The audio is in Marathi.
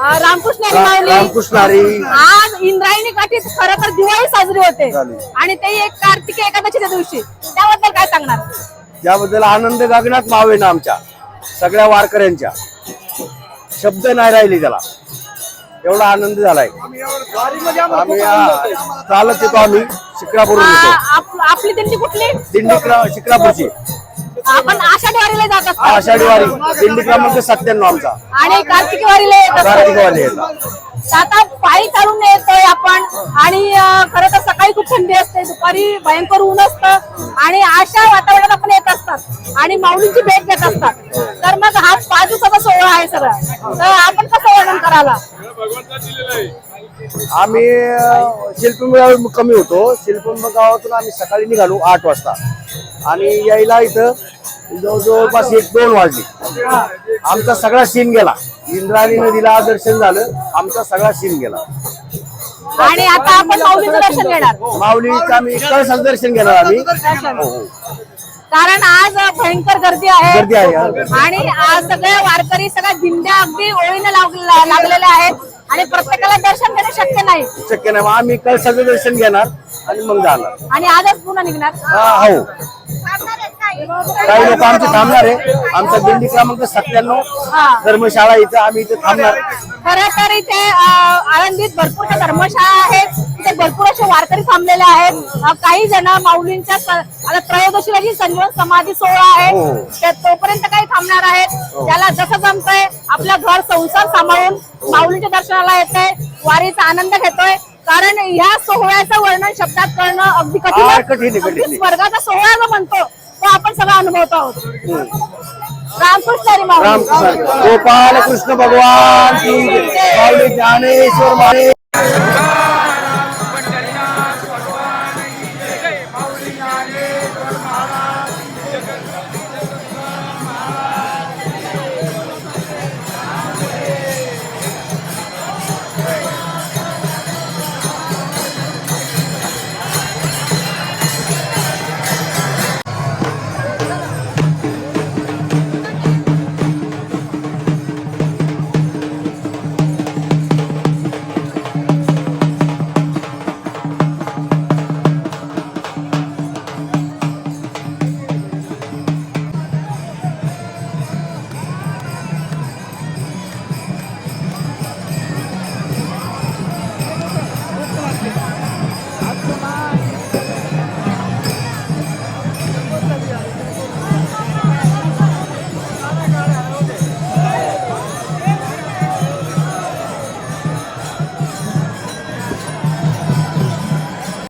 रामकृष्ण. रामकृष्ण. आज इंद्रायणी काठीत खरं तर दिवाळी साजरी होते. आणि ते एक कार्तिकी एकादशीच्या दिवशी. त्याबद्दल काय सांगणार? त्याबद्दल आनंद गगनात मावे ना आमच्या. सगळ्या वारकऱ्यांच्या. शब्द नाही राहिले त्याला. एवढा आनंद झालाय. आम्ही चालत येतो आम्ही. आप- आपली दिंडी कुठली? दिंडी क्र- शिक्रापूरची. आपण आषाढी वारीला जात असतो. आषाढी वारी दिंडी क्रमांक सत्त्याण्णव आमचा. आणि कार्तिकी वारीला येत असतो. कार्तिकवाले येतात. आता पायी चालून येतोय आपण. आणि अं, खरं तर सकाळी खूप थंडी असते दुपारी भयंकर ऊन असतं. आणि अशा वातावरणात आपण येत असतात. आणि माऊलींची भेट घेत असतात. तर मग हा पाच दिवसाचा सोहळा आहे सगळा. तर आपण कसं वर्णन करायला? आम्ही अं, कमी होतो. शिल्पम गावातून आम्ही सकाळी निघालो आठ वाजता. आणि यायला इथं जवळपास एक दोन वाजले. आमचा सगळा सीन गेला. इंद्रायणी नदीला दर्शन झालं आमचा सगळा सीन गेला. आणि आता आपण माऊलीचं दर्शन घेणार. माऊलीचं आम्ही कळसाचं दर्शन घेणार आम्ही. हो, हो. कारण आज भयंकर गर्दी आहे. गर्दी आहे. आणि आज सगळे वारकरी सगळ्या दिंड्या अगदी ओळीने लाग- लागलेल्या आहेत. आणि प्रत्येकाला दर्शन घेणं शक्य नाही. शक्य नाही. मग आम्ही कळसाचं दर्शन घेणार आणि मग जाणार. आणि आजच पुन्हा निघणार. हा हो. काही लोक आमचे थांबणार आहे. आमचा दिंडी क्रमांक सत्त्याण्णव हा. धर्मशाळा इथं आम्ही इथं थांबणार. खरं तर इथे अं, आळंदीत भरपूर धर्मशाळा आहेत. इथे भरपूर असे वारकरी थांबलेले आहेत. अं, काही जण माऊलींच्या स- आता त्रयोदशीला जी संजीवन समाधी सोहळा आहे. हो. ते तोपर्यंत काही थांबणार आहेत. त्याला जसं जमतंय आपलं घर संसार सांभाळून माऊलींच्या दर्शनाला येतोय. वारीचा आनंद घेतोय. कारण ह्या सोहळ्याचं वर्णन शब्दात करणं अगदी कठीण हा, आहे. कठीण आहे, अगदी. स्वर्गाचा सोहळा जो म्हणतो तो आपण सगळं अनुभवतो आहोत. रामकृष्ण राम गोपाल कृष्ण भगवान की जय. माऊली ज्ञानेश्वर माने